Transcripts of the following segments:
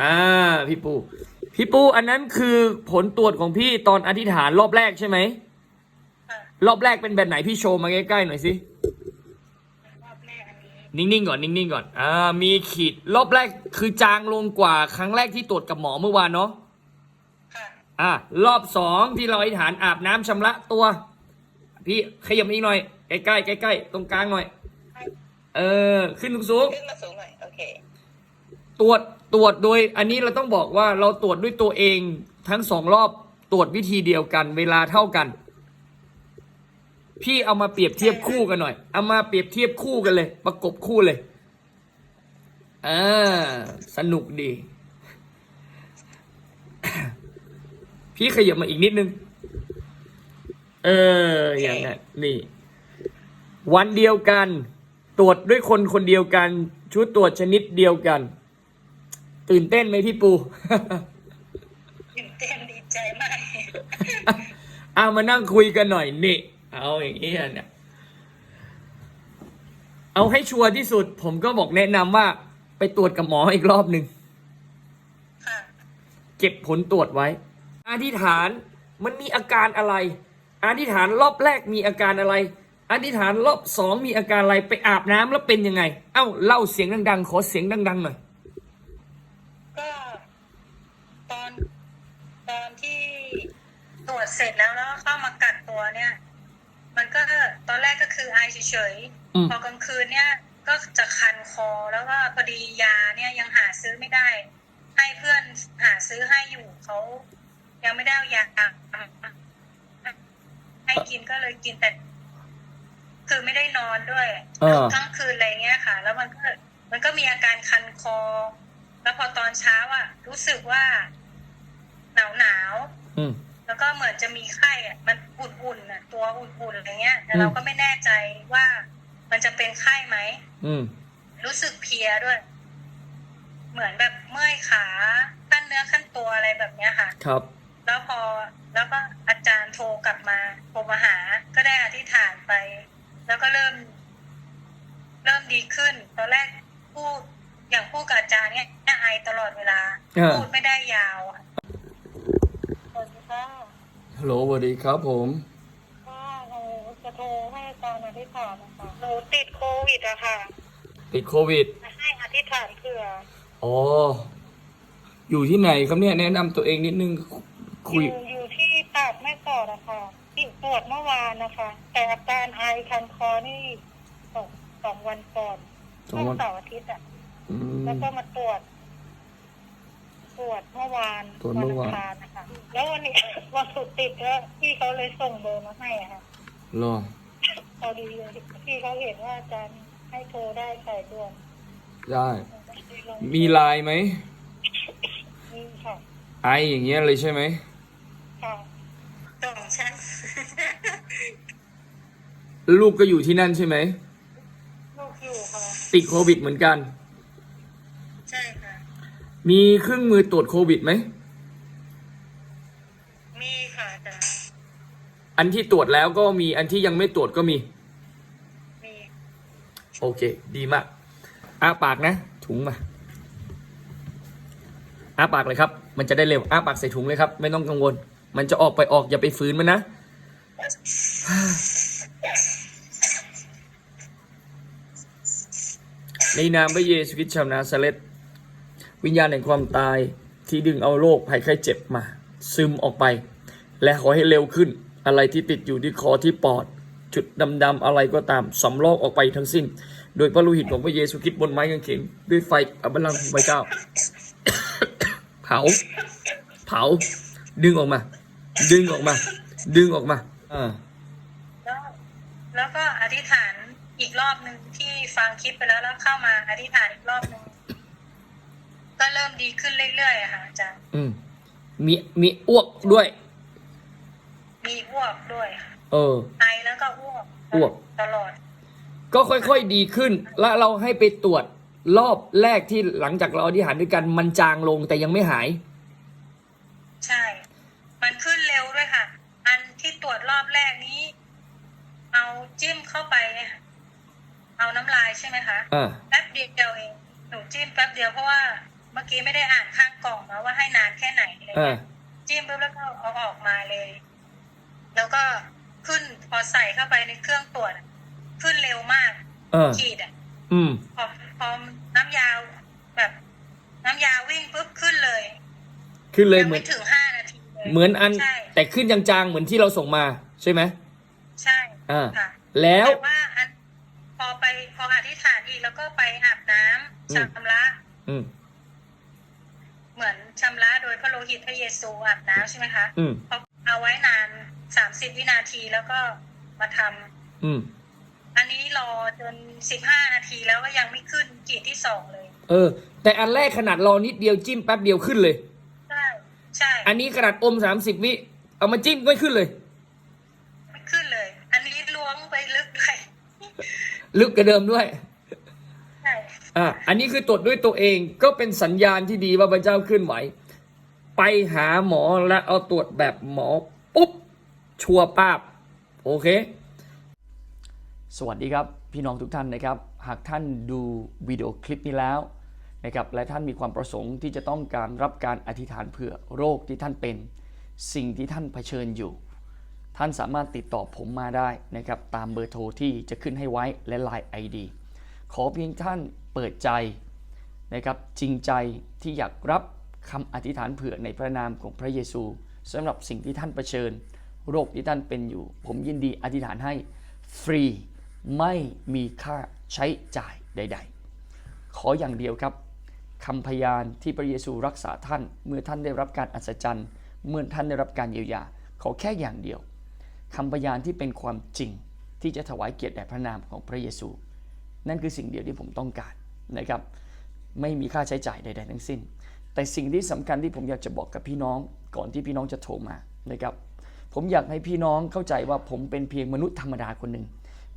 อ่า พี่ปู พี่ปูอันนั้นคือผลตรวจของพี่ตอนอธิษฐานรอบแรกใช่ไหมค่ะรอบแรกเป็นแบบไหนพี่โชว์มาใกล้ๆหน่อยสิรอบแรกอันนี้นิ่งๆก่อนนิ่งๆก่อน อ่า มีขีดรอบแรกคือจางลงกว่าครั้งแรกที่ตรวจกับหมอเมื่อวานเนาะค่ะอ่ารอบสองที่เราอธิษฐานอาบน้ำชำระตัว พี่ขยับอีกหน่อย ใกล้ๆใกล้ๆตรงกลางหน่อย เออ ขึ้นสูงๆขึ้นมาสูงหน่อยโอเค ตรวจตรวจโดยอันนี้เราต้องบอกว่าเราตรวจด้วยตัวเองทั้งสองรอบตรวจวิธีเดียวกัน เวลาเท่ากัน พี่เอามาเปรียบเทียบคู่กันหน่อย เอามาเปรียบเทียบคู่กันเลย ประกบคู่เลยอ่าสนุกดี พี่ขยับมาอีกนิดนึง เอออย่างนั้นนี่ วันเดียวกัน ตรวจด้วยคนคนเดียวกัน ชุดตรวจชนิดเดียวกัน ตื่นเต้นไหมพี่ปูตื่นเต้นดีใจมากเอามานั่งคุยกันหน่อยนี่เอาอย่างนี้เนี่ยเอาให้ชัวร์ที่สุด ผมก็บอกแนะนำว่า ไปตรวจกับหมออีกรอบหนึ่งค่ะเก็บผลตรวจไว้ อธิษฐานมันมีอาการอะไร อธิษฐานรอบแรกมีอาการอะไร อธิษฐานรอบสองมีอาการอะไรไปอาบน้ำแล้วเป็นยังไง เอ้าเล่าเสียงดังๆ ขอเสียงดังๆหน่อย ตรวจเสร็จแล้วแล้วเข้ามากัดตัวเนี่ย มันก็ตอนแรกก็คือไอเฉยอืมๆพอกลางคืนเนี่ยก็จะคันคอแล้วก็พอดียาเนี่ยยังหาซื้อไม่ได้ ให้เพื่อนหาซื้อให้อยู่เขายังไม่ได้เอายาให้กินก็เลยกินแต่คือไม่ได้นอนด้วยเออทั้งคืนอะไรเงี้ยค่ะ แล้วมันก็มันก็มีอาการคันคอ แล้วพอตอนเช้าอะ รู้สึกว่า หนาวหนาวๆอืม แล้วก็เหมือนจะมีไข้อะมันอุ่นๆน่ะตัวอุ่นๆอะไรเงี้ยแต่อืมเราก็ไม่แน่ใจว่ามันจะเป็นไข้ไหมอืมรู้สึกเพลียด้วย เหมือนแบบเมื่อยขาขั้นเนื้อขั้นตัวอะไรแบบเนี้ยค่ะ ครับ แล้วพอแล้วก็อาจารย์โทรกลับมาโทรมาหา ก็ได้อธิษฐานไป แล้วก็เริ่ม เริ่มดีขึ้น ตอนแรกพูดอย่างพูดกับอาจารย์เนี่ยไอตลอดเวลาเออพูดไม่ได้ยาวอะสวัสดี ค่ะฮัลโหลสวัสดีครับผมว่าเราจะโทรให้อาจารย์อธิษฐานนะคะหนูติดโควิดอะค่ะติดโควิดให้อธิษฐานเผื่ออ๋ออยู่ที่ไหนครับเนี่ยแนะนำตัวเองนิดนึงอคุยยู่อยู่ที่ตากไม่กอดอะค่ะที่ตรวจเมื่อวานนะคะ แต่อาการไอคันคอนี่สองสองวันก่อนสองวันเสาร์อาทิตย์อะอืม แล้วก็มาตรวจ ตรวจเมื่อวานตรวจเมื่อวานอังคารนะคะ แล้ววันนี้วันสุดติดแล้วพี่เขาเลยส่งเบอร์มาให้อะค่ะรอพอดีเลยพี่เขาเห็นว่าอาจารย์ให้โทรได้ใส่ด่วนได้ มีไลน์ไหมมีค่ะไออย่างเงี้ยเลยใช่ไหมค่ะสองชั้นลูกก็อยู่ที่นั่นใช่ไหมลูกอยู่ค่ะติดโควิดเหมือนกัน ใช่ค่ะ มีเครื่องมือตรวจโควิดไหมมีค่ะอาจารย์ อันที่ตรวจแล้วก็มีอันที่ยังไม่ตรวจก็มีมี โอเค ดีมากอ้าปากนะ ถุงมาอ้าปากเลยครับ มันจะได้เร็วอ้าปากใส่ถุงเลยครับ ไม่ต้องกังวล มันจะออกไปออกอย่าไปฝืนมันนะในนามพระเยซูคริสต์ชาวนาซาเรตวิญญาณแห่งความตายที่ดึงเอาโรคภัยไข้เจ็บมา ซึมออกไป และขอให้เร็วขึ้น อะไรที่ติดอยู่ที่คอที่ปอด จุดดำๆอะไรก็ตามสำลอกออกไปทั้งสิ้น โดยพระโลูหิตของพระเยซูคริสต์บนไม้กางเขนด้วยไฟอับลังของพระเจ้า เผา เผา ดึงออกมา ดึงออกมา ดึงออกมาอ่าแล้วแล้วก็อธิษฐานอีกรอบหนึ่งที่ฟังคลิปไปแล้วแล้วเข้ามาอธิษฐานอีกรอบหนึ่งก็เริ่มดีขึ้นเรื่อยๆอะค่ะอาจารย์ อืมมีมีอ้วกด้วย มีอ้วกด้วยค่ะเออ ไอแล้วก็อ้วกอ้วก ตลอด ก็ค่อยๆดีขึ้น แล้วเราให้ไปตรวจรอบแรกที่หลังจากเราอธิษฐานด้วยกันมันจางลงแต่ยังไม่หาย ใช่ มันขึ้นเร็วด้วยค่ะ อันที่ตรวจรอบแรกนี้ เอาจิ้มเข้าไปเนี่ยค่ะเอาน้ำลายใช่ไหมคะอ่า แป๊บเดียวเองหนูจิ้มแป๊บเดียวเพราะว่าเมื่อกี้ไม่ได้อ่านข้างกล่องนะว่าให้นานแค่ไหนอะไรอ่าเงี้ยจิ้มปุ๊บแล้วก็เอาออกมาเลย แล้วก็ขึ้นพอใส่เข้าไปในเครื่องตรวจอะขึ้นเร็วมากเออขีดอะอืมพอพอน้ำยาแบบ น้ำยาวิ่งปุ๊บขึ้นเลย ขึ้นเลยยังเหมือไม่นถึงห้านาทีเลยเหมือนอันใช่แต่ขึ้นจางๆเหมือนที่เราส่งมาใช่ไหมใช่อ่าค่ะแล้วแต่ว่าอันพอไปพออธิษฐานอีกแล้วก็ไปอาบน้ำอืมชำระอืมเหมือนชำระโดยพระโลหิตพระเยซูอาบน้ำใช่ไหมคะอืมพอเอาไว้นาน สามสิบวินาทีแล้วก็มาทำอืม อันนี้รอจนสิบห้านาทีแล้วก็ยังไม่ขึ้นขีดที่สองเลย เออ แต่อันแรกขนาดรอนิดเดียวจิ้มแป๊บเดียวขึ้นเลย ใช่ใช่อันนี้ขนาดอมสามสิบวิเอามาจิ้มไม่ขึ้นเลย ไม่ขึ้นเลย อันนี้ล้วงไปลึกด้วยลึกกว่าเดิมด้วยใช่อะอันนี้คือตรวจด้วยตัวเองก็เป็นสัญญาณที่ดีว่าพระเจ้าเคลื่อนไหว ไปหาหมอและเอาตรวจแบบหมอปุ๊บ ชัวป้าบโอเค สวัสดีครับพี่น้องทุกท่านนะครับ หากท่านดูวิดีโอคลิปนี้แล้วนะครับและท่านมีความประสงค์ที่จะต้องการรับการอธิษฐานเผื่อโรคที่ท่านเป็น สิ่งที่ท่านเผชิญอยู่ ท่านสามารถติดต่อผมมาได้นะครับตามเบอร์โทรที่จะขึ้นให้ไว้และ Line ID ขอเพียงท่านเปิดใจนะครับจริงใจที่อยากรับคำอธิษฐานเผื่อในพระนามของพระเยซูสำหรับสิ่งที่ท่านเผชิญ โรคที่ท่านเป็นอยู่ ผมยินดีอธิษฐานให้ฟรีไม่มีค่าใช้จ่ายใด ๆ ขออย่างเดียวครับคำพยานที่พระเยซูรักษาท่าน เมื่อท่านได้รับการอัศจรรย์ เมื่อท่านได้รับการเยียวยา ขอแค่อย่างเดียวคำพยานที่เป็นความจริงที่จะถวายเกียรติแด่พระนามของพระเยซู นั่นคือสิ่งเดียวที่ผมต้องการนะครับ ไม่มีค่าใช้จ่ายใด ๆ ทั้งสิ้น แต่สิ่งที่สำคัญที่ผมอยากจะบอกกับพี่น้องก่อนที่พี่น้องจะโทรมานะครับ ผมอยากให้พี่น้องเข้าใจว่าผมเป็นเพียงมนุษย์ธรรมดาคนหนึ่ง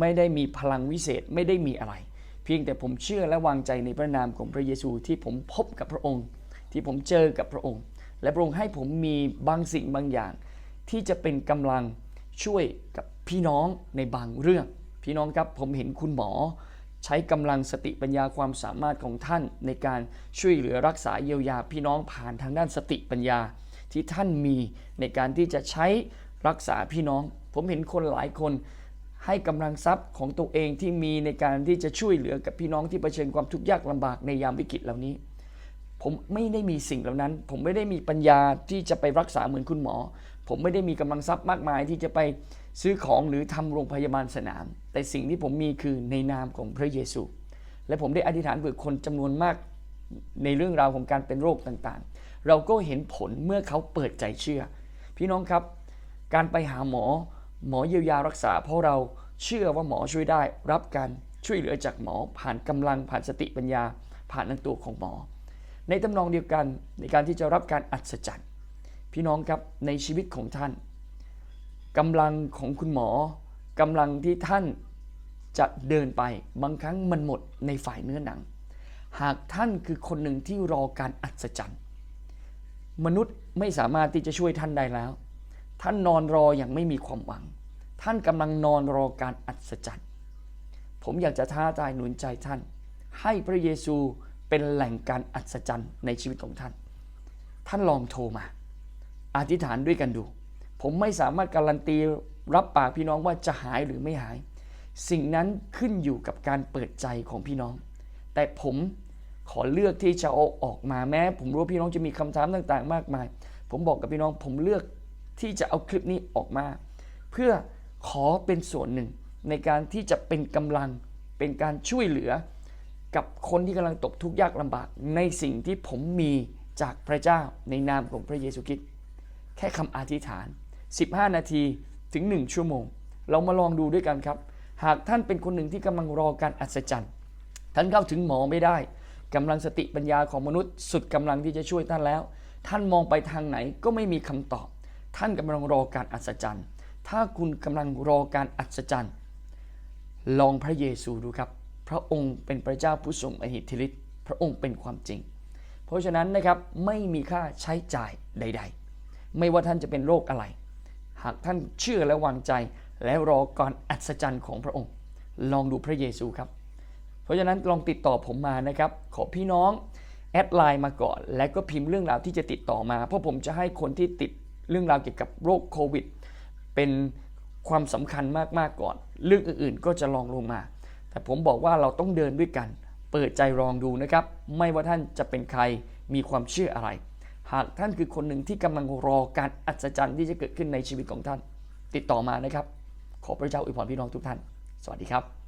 ไม่ได้มีพลังวิเศษไม่ได้มีอะไร เพียงแต่ผมเชื่อและวางใจในพระนามของพระเยซูที่ผมพบกับพระองค์ ที่ผมเจอกับพระองค์ และพระองค์ให้ผมมีบางสิ่งบางอย่าง ที่จะเป็นกำลังช่วยกับพี่น้องในบางเรื่อง พี่น้องครับผมเห็นคุณหมอ ใช้กำลังสติปัญญาความสามารถของท่านในการช่วยเหลือรักษาเยียวยาพี่น้องผ่านทางด้านสติปัญญา ที่ท่านมีในการที่จะใช้รักษาพี่น้อง ผมเห็นคนหลายคนให้กำลังทรัพย์ของตัวเองที่มีในการที่จะช่วยเหลือกับพี่น้องที่เผชิญความทุกข์ยากลำบากในยามวิกฤตเหล่านี้ ผมไม่ได้มีสิ่งเหล่านั้น ผมไม่ได้มีปัญญาที่จะไปรักษาเหมือนคุณหมอ ผมไม่ได้มีกำลังทรัพย์มากมายที่จะไปซื้อของหรือทำโรงพยาบาลสนาม แต่สิ่งที่ผมมีคือในนามของพระเยซู และผมได้อธิษฐานเผื่อคนจำนวนมากในเรื่องราวของการเป็นโรคต่างๆ เราก็เห็นผลเมื่อเขาเปิดใจเชื่อ พี่น้องครับ การไปหาหมอ หมอเยียวยารักษา เพราะเราเชื่อว่าหมอช่วยได้ รับการช่วยเหลือจากหมอผ่านกำลังผ่านสติปัญญา ผ่านทั้งตัวของหมอ ในตำนองเดียวกันในการที่จะรับการอัศจรรย์พี่น้องครับในชีวิตของท่านกำลังของคุณหมอกำลังที่ท่านจะเดินไปบางครั้งมันหมดในฝ่ายเนื้อหนัง หากท่านคือคนหนึ่งที่รอการอัศจรรย์ มนุษย์ไม่สามารถที่จะช่วยท่านได้แล้ว ท่านนอนรออย่างไม่มีความหวัง ท่านกำลังนอนรอการอัศจรรย์ ผมอยากจะท้าทายหนุนใจท่าน ให้พระเยซูเป็นแหล่งการอัศจรรย์ในชีวิตของท่าน ท่านลองโทรมา อธิษฐานด้วยกันดู ผมไม่สามารถการันตีรับปากพี่น้องว่าจะหายหรือไม่หาย สิ่งนั้นขึ้นอยู่กับการเปิดใจของพี่น้อง แต่ผม ขอเลือกที่จะเอาออกมาแม้ ผมรู้ว่าพี่น้องจะมีคำถามต่างๆ มากมาย ผมบอกกับพี่น้องผมเลือกที่จะเอาคลิปนี้ออกมา เพื่อขอเป็นส่วนหนึ่งในการที่จะเป็นกำลังเป็นการช่วยเหลือ กับคนที่กำลังตกทุกข์ยากลำบากในสิ่งที่ผมมีจากพระเจ้าในนามของพระเยซูคริสต์แค่คำอธิษฐาน 15 นาทีถึง 1 ชั่วโมง เรามาลองดูด้วยกันครับ หากท่านเป็นคนหนึ่งที่กำลังรอการอัศจรรย์ ท่านเข้าถึงหมอไม่ได้ กำลังสติปัญญาของมนุษย์สุดกำลังที่จะช่วยท่านแล้ว ท่านมองไปทางไหนก็ไม่มีคำตอบ ท่านกำลังรอการอัศจรรย์ ถ้าคุณกำลังรอการอัศจรรย์ ลองพระเยซูดูครับ พระองค์เป็นพระเจ้าผู้ทรงอหิทธิฤทธิ์พระองค์เป็นความจริง เพราะฉะนั้นนะครับไม่มีค่าใช้จ่ายใด ๆ ไม่ว่าท่านจะเป็นโรคอะไร หากท่านเชื่อและวางใจ และรอการอัศจรรย์ของพระองค์ ลองดูพระเยซูครับ ราะฉะนั้นลองติดต่อผมมานะครับ ขอพี่น้องแอดไลน์มาก่อน แล้วก็พิมพ์เรื่องราวที่จะติดต่อมา เพราะผมจะให้คนที่ติดเรื่องราวเกี่ยวกับโรคโควิด เป็นความสำคัญมากๆก่อน เรื่องอื่นๆก็จะลองลงมา แต่ผมบอกว่าเราต้องเดินด้วยกัน เปิดใจลองดูนะครับ ไม่ว่าท่านจะเป็นใครมีความเชื่ออะไร หากท่านคือคนหนึ่งที่กำลังรอการอัศจรรย์ที่จะเกิดขึ้นในชีวิตของท่าน ติดต่อมานะครับ ขอพระเจ้าอวยพรพี่น้องทุกท่าน สวัสดีครับ